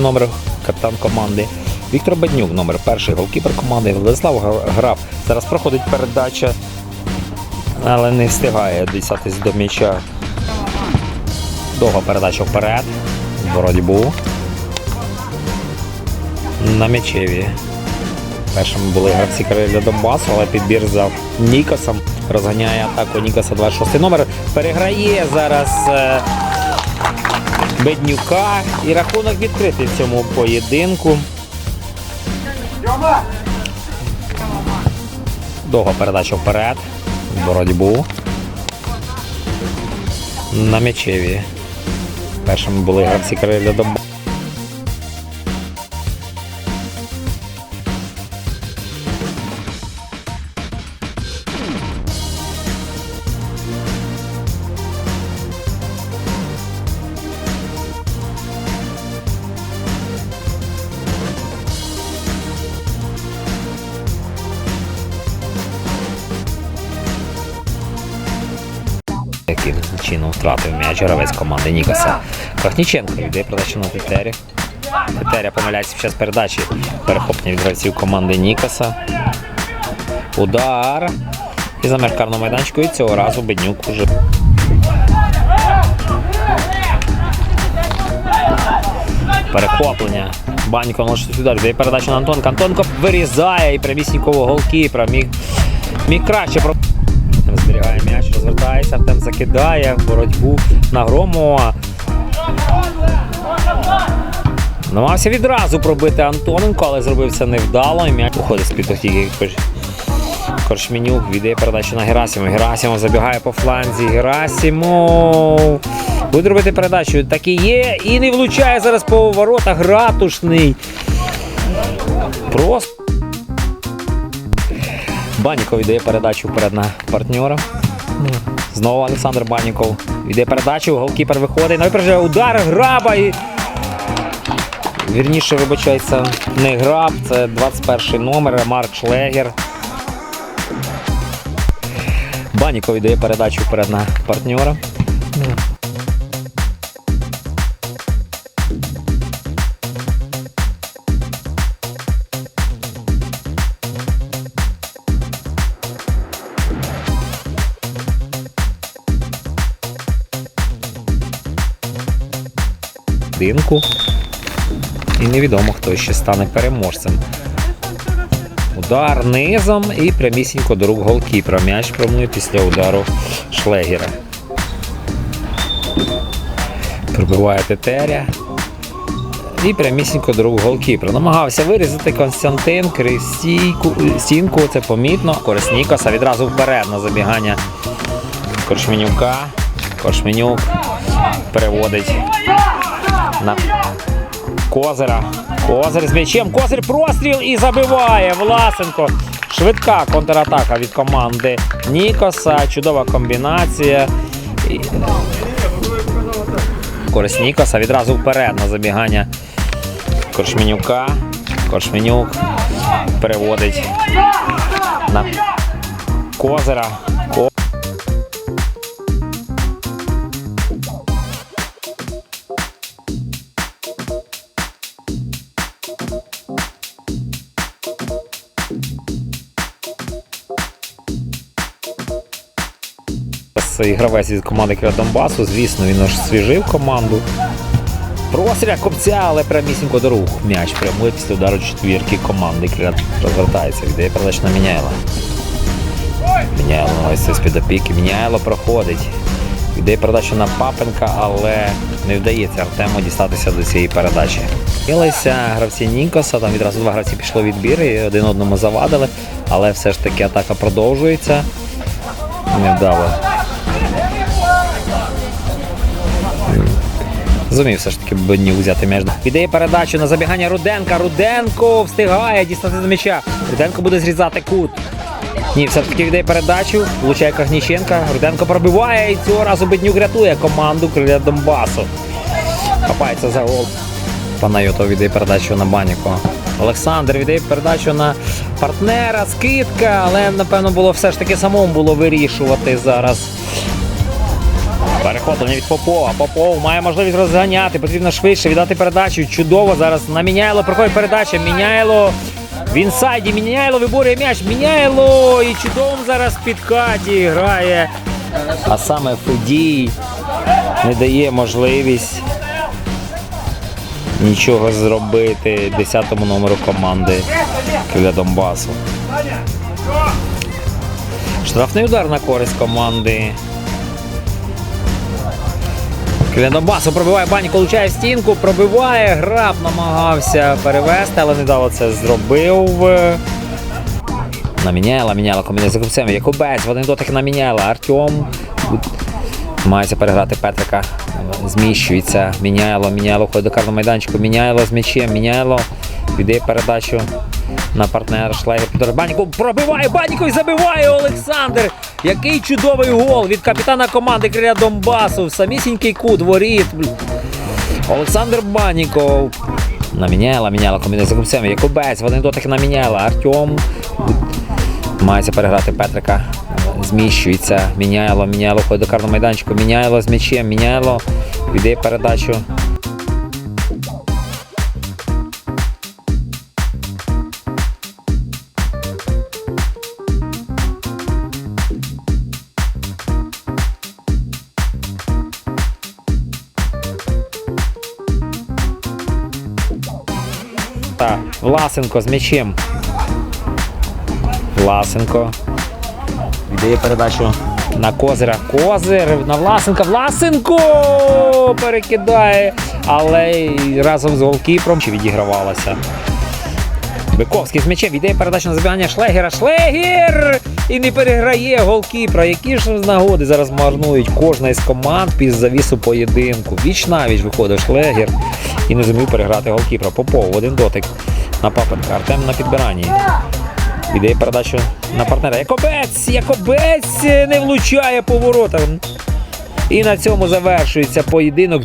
Номер капітан команди. Віктор Баднюк, номер перший, голкіпер команди. Владислав Гра- Граб. Зараз проходить передача, але не встигає дістатись до м'яча. Довга передача вперед. Боротьбу. На м'ячеві. Першими були гравці Кириля Донбасу, але підбір за Нікосом. Розганяє атаку Нікоса 26 номер. Переграє зараз е, Беднюка. І рахунок відкритий в цьому поєдинку. Довга передача вперед. Боротьбу. На м'ячеві. Першими були гравці Кириля Донбасу. Яким чином втратив м'яч гравець команди Нікоса. Кахніченко йде передачу на Тетері. Тетеря помиляється під час передачі. Перехоплення від гравців команди Нікоса. Удар. І за карного майданчику. І цього разу Беднюк уже. Перехоплення. Банько наносить удар. Йде передачу на Антонка. Антонко вирізає і прямісінького голкіпера. Міг, міг краще про. М'яч, розвертається, Артем закидає боротьбу на Громова. Намагався відразу пробити Антоненко, але зробив це невдало. І м'яч уходить з під отіки. Коршмінюк віддає передачу на Герасимова. Герасимов забігає по фланзі. Герасимов. Буде робити передачу. Так і є. І не влучає зараз по воротах. Ратушний. Просто. Баніков віддає передачу вперед на партнера. Знову Олександр Баніков віддає передачу, голкіпер виходить. Найперше удар граба і. Вірніше, вибачається, не граб, це 21 номер Марк Шлегер. Баніков віддає передачу вперед на партнера. Динку. І невідомо, хто ще стане переможцем. Удар низом і прямісінько до рук голкіпера. М'яч промує після удару Шлегера. Пробиває Тетеря. І прямісінько до рук голкіпера. Намагався вирізати Константин Кристійку. Стінку, це помітно. Користь Нікоса відразу вперед на забігання Коршменюка. Коршменюк переводить на Козира. Козир з м'ячем. Козир простріл і забиває Власенко. Швидка контратака від команди Нікоса. Чудова комбінація. Користь Нікоса відразу вперед на забігання Коршменюка. Коршменюк переводить на Козира. Це гравець від команди Кіра Донбасу. Звісно, він аж свіжив команду. Простріля копця, але прямісінько до рук. М'яч прямує після удару четвірки команди. Кіра розвертається, віддає передач на Міняйла. Міняйло ось з під опіки. Міняйло проходить. Віддає передачу на Папенка, але не вдається Артему дістатися до цієї передачі. Білися гравці Нікоса, там відразу два гравці пішло відбір і один одному завадили, але все ж таки атака продовжується. Невдало. Зумів все ж таки Беннюк взяти м'яч. Віддає передачу на забігання Руденка. Руденко встигає дістати до м'яча. Руденко буде зрізати кут. Ні, все-таки віддає передачу, влучає Кагніченка. Руденко пробиває і цього разу Беднюк рятує команду Криля Донбасу. Хапається за гол. Панайотов віддає передачу на Баніко. Олександр віддає передачу на партнера, скидка, але напевно було все ж таки самому було вирішувати зараз. Перехоплення від Попова. Попов має можливість розганяти. Потрібно швидше віддати передачу. Чудово зараз на Міняйло проходить передача. Міняйло в інсайді. Міняйло виборює м'яч. Міняйло і чудово зараз в підкаті грає. А саме Федій не дає можливість нічого зробити 10-му номеру команди для Донбасу. Штрафний удар на користь команди. Для Донбасу пробиває бані, получає стінку, пробиває, граб намагався перевести, але не дало це зробив. Наміняла, міняла комбінацію з Закупцем. Якубець, в один дотик наміняла. Артем. Мається переграти Петрика. Зміщується. Міняйло, міняйло, ходить до карного майданчику. Міняйло з м'ячем, міняйло. Віддає передачу на партнера Шлейгер. Баніку пробиває Баніку і забиває Олександр. Який чудовий гол від капітана команди Криля Донбасу. Самісінький кут воріт. Олександр Баніков. Наміняла, міняла з Закупцем. Якубець, в один дотик наміняла. Артем. Мається переграти Петрика. Зміщується. Міняйло, міняйло, ходить до карного майданчику. Міняйло з м'ячем, міняйло. Віддає передачу. Та, Власенко з м'ячем. Власенко. Віддає передачу на Козира. Козир на Власенка. Власенко перекидає. Але разом з голкіпром чи відігравалася. Биковський з м'ячем віддає передачу на забігання Шлегера. Шлегер! І не переграє голкіпра. Які ж нагоди зараз марнують кожна із команд під завісу поєдинку. Віч навіч виходив Шлегер і не зумів переграти голкіпра. Попов один дотик на папенка. Артем на підбиранні. Віддає передачу на партнера. Якобець! Якобець не влучає по воротам. І на цьому завершується поєдинок.